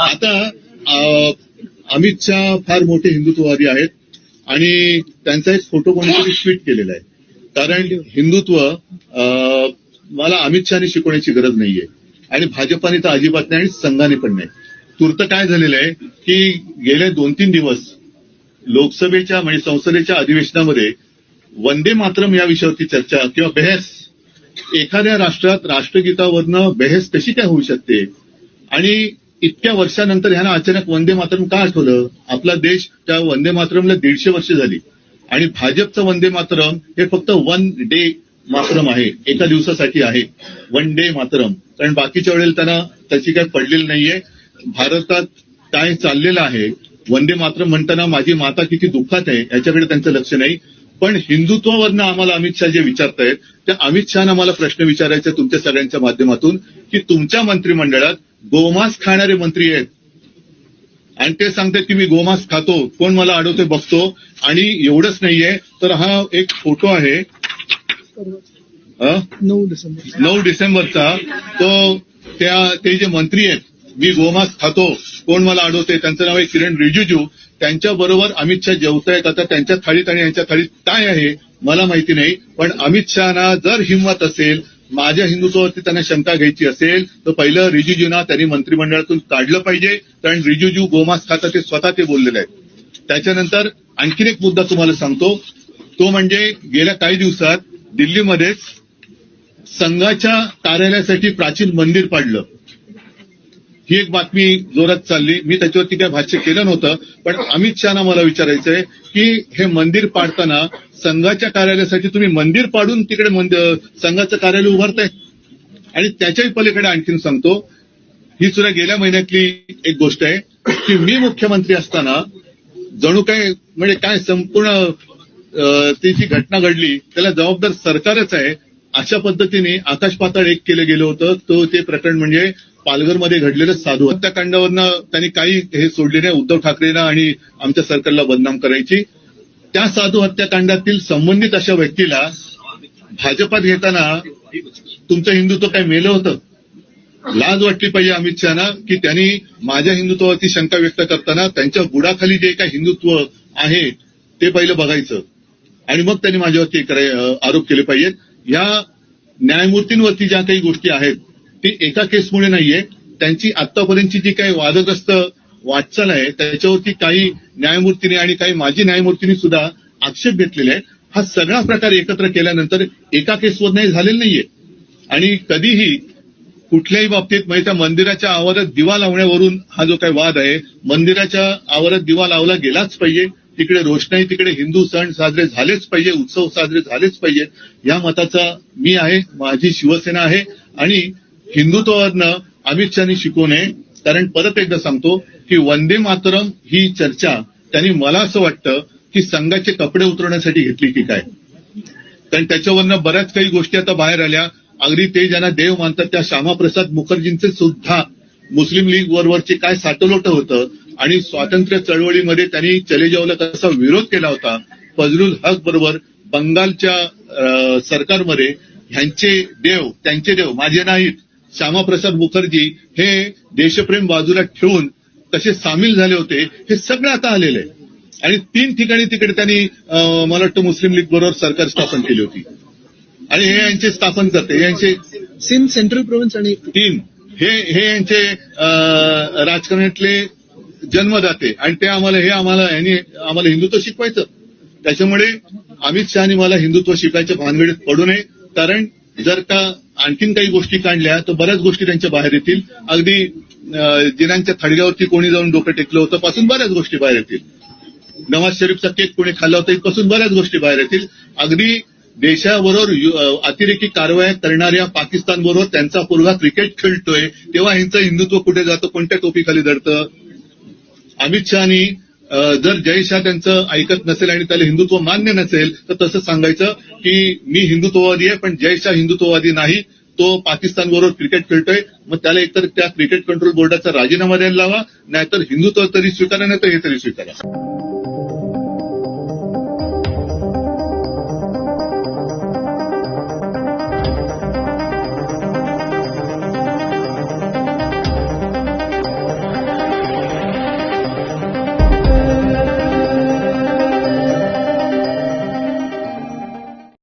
आता अमित शहा फार मोठे हिंदुत्ववादी आहेत आणि त्यांचा एक फोटो कोणीतरी ट्विट केलेला आहे. कारण हिंदुत्व मला अमित शहाने शिकवण्याची गरज नाहीये. आणि भाजपाने तर अजिबात नाही आणि संघाने पण नाही. तूर्त काय झालेलं आहे की गेले दोन तीन दिवस लोकसभेच्या म्हणजे संसदेच्या अधिवेशनामध्ये वंदे मातरम या विषयावरती चर्चा किंवा बहस एखाद्या राष्ट्रात राष्ट्रगीतावरनं बहस कशी काय होऊ शकते? आणि इतक्या वर्षानंतर ह्यांना अचानक वंदे मातरम का आठवलं? आपला देश त्या वंदे मातरमला दीडशे वर्ष झाली. आणि भाजपचं वंदे मातरम हे फक्त वन डे मातरम आहे. एका दिवसासाठी आहे. वन डे मातरम. कारण बाकीच्या वेळेला त्यांना त्याची काही पडलेली नाहीये. भारतात काय चाललेलं आहे वंदे मातरम म्हणताना माझी माता किती दुःखात आहे याच्याकडे त्यांचं लक्ष नाही. पण हिंदुत्वावरनं आम्हाला अमित शहा जे विचारतायत त्या अमित शहानं आम्हाला प्रश्न विचारायचा तुमच्या सगळ्यांच्या माध्यमातून की तुमच्या मंत्रिमंडळात गोमांस खाणारे मंत्री आहेत. आणि ते सांगतात की मी गोमांस खातो कोण मला अडवते बघतो आणि एवढंच नाहीये. तर हा एक फोटो आहे? नऊ डिसेंबर नऊ डिसेंबरचा. तो त्या ते जे मंत्री आहेत मी गोमांस खातो कोण मला अडवते त्यांचं नाव आहे किरण रिजिजू. त्यांच्या बरोबर अमित शहा जेवतायत. आता त्यांच्या थाळीत आणि यांच्या थाळीत काय आहे मला माहिती नाही. पण अमित शहाना जर हिंमत असेल माझ्या हिंदुत्वावरती त्यांना शंका घ्यायची असेल तर पहिलं रिजिजूना त्यांनी मंत्रिमंडळातून काढलं पाहिजे कारण रिजिजू गोमास खाता ते स्वतः ते बोललेले आहेत. त्याच्यानंतर आणखीन एक मुद्दा तुम्हाला सांगतो. तो म्हणजे गेल्या काही दिवसात दिल्लीमध्येच संघाच्या कार्यालयासाठी प्राचीन मंदिर पाडलं. ही एक बातमी जोरात चालली. मी त्याच्यावरती काय भाष्य केलं नव्हतं पण अमित शहाना मला विचारायचंय की हे मंदिर पाडताना संघाच्या कार्यालयासाठी तुम्ही मंदिर पाडून तिकडे संघाचं कार्यालय उभारताय? आणि त्याच्याही पलीकडे आणखीन सांगतो ही सुद्धा गेल्या महिन्यातली एक गोष्ट आहे की मी मुख्यमंत्री असताना जणू काय म्हणजे काय संपूर्ण ती जी घटना घडली त्याला जबाबदार सरकारच आहे. अशा पद्धतीने आकाश पाताळ एक केलं गेलं होतं. तो ते प्रकरण म्हणजे पालघरमध्ये घडलेलं साधू हत्याकांडावरनं त्यांनी काही हे सोडले नाही. उद्धव ठाकरेंना आणि आमच्या सरकारला बदनाम करायची. त्या साधू हत्याकांडातील संबंधित अशा व्यक्तीला भाजपात घेताना तुमचं हिंदुत्व काय मेलं होतं? लाज वाटली पाहिजे अमित शहाना की त्यांनी माझ्या हिंदुत्वावरती शंका व्यक्त करताना त्यांच्या बुडाखाली जे काही हिंदुत्व आहे ते पहिलं बघायचं. आणि मग त्यांनी माझ्यावरती आरोप केले पाहिजेत. या न्यायमूर्तींवरती ज्या काही गोष्टी आहेत ती एका केसमुळे नाहीये. त्यांची आतापर्यंतची जी काही वादग्रस्त वाटचाल आहे त्याच्यावरती काही न्यायमूर्तीने आणि काही माजी न्यायमूर्तींनी सुद्धा आक्षेप घेतलेले आहेत. हा सगळा प्रकार एकत्र केल्यानंतर एका केसवर नाही झालेला नाहीये. आणि कधीही कुठल्याही बाबतीत म्हणजे त्या मंदिराच्या आवारात दिवा लावण्यावरून हा जो काही वाद आहे मंदिराच्या आवारात दिवा लावला गेलाच पाहिजे. तिकडे रोषणाई तिकडे हिंदू सण साजरे झालेच पाहिजे उत्सव साजरे झालेच पाहिजे. या मताचा मी आहे माझी शिवसेना आहे. आणि हिंदुत्वावरनं अमित शहानी शिकू नये कारण परत एकदा सांगतो की वंदे मातरम ही चर्चा त्यांनी मला असं वाटतं की संघाचे कपडे उतरवण्यासाठी घेतली की काय. कारण त्याच्यावरनं बऱ्याच काही गोष्टी आता बाहेर आल्या. अगदी ते ज्यांना देव मानतात त्या श्यामाप्रसाद मुखर्जींचे सुद्धा मुस्लिम लीग वरवरचे काय साटलोट होतं आणि स्वातंत्र्य चळवळीमध्ये त्यांनी चलेजावला कसा विरोध केला होता फजलुल हक बरोबर बंगालच्या अं, सरकारमध्ये ह्यांचे देव त्यांचे देव माझे नाहीत श्यामाप्रसाद मुखर्जी हे देशप्रेम बाजूला ठेवून कसे सामील झाले होते हे सगळं आता आलेलं आहे. आणि तीन ठिकाणी तिकडे त्यांनी मला वाटतं मुस्लिम लीग बरोबर सरकार स्थापन केली होती. आणि हे यांचे स्थापन करते हे यांचे सेम सेंट्रल प्रोव्हिन्स आणि तीन हे हे यांचे राजकारणातले जन्मदाते. आणि ते आम्हाला हे आम्हाला यांनी आम्हाला हिंदुत्व शिकवायचं. त्याच्यामुळे अमित शहानी मला हिंदुत्व शिकायच्या भानगडीत पडू नये. कारण जर का आणखीन काही गोष्टी काढल्या तर बऱ्याच गोष्टी त्यांच्या बाहेर येतील. अगदी जिनांच्या थडग्यावरती कोणी जाऊन डोकं टेकलं होतं पासून बऱ्याच गोष्टी बाहेर येतील. नवाज शरीफचा केक कोणी खाल्ला होता इथपासून बऱ्याच गोष्टी बाहेर येतील. अगदी देशाबरोबर अतिरेकी कारवाया करणाऱ्या पाकिस्तान बरोबर त्यांचा पोरगा क्रिकेट खेळतोय तेव्हा ह्यांचं हिंदुत्व कुठे जातं कोणत्या टोपीखाली धरतं? अमित शहानी जर जय शाह त्यांचं ऐकत नसेल आणि त्याला हिंदुत्व मान्य नसेल तर तसं सांगायचं की मी हिंदुत्ववादी आहे पण जय शाह हिंदुत्ववादी नाही. तो पाकिस्तान बरोबर क्रिकेट खेळतोय. मग त्याला एकतर त्या क्रिकेट कंट्रोल बोर्डाचा राजीनामा द्यायला लावा नाहीतर हिंदुत्व तरी स्वीकारा नाही तर हे तरी स्वीकारा.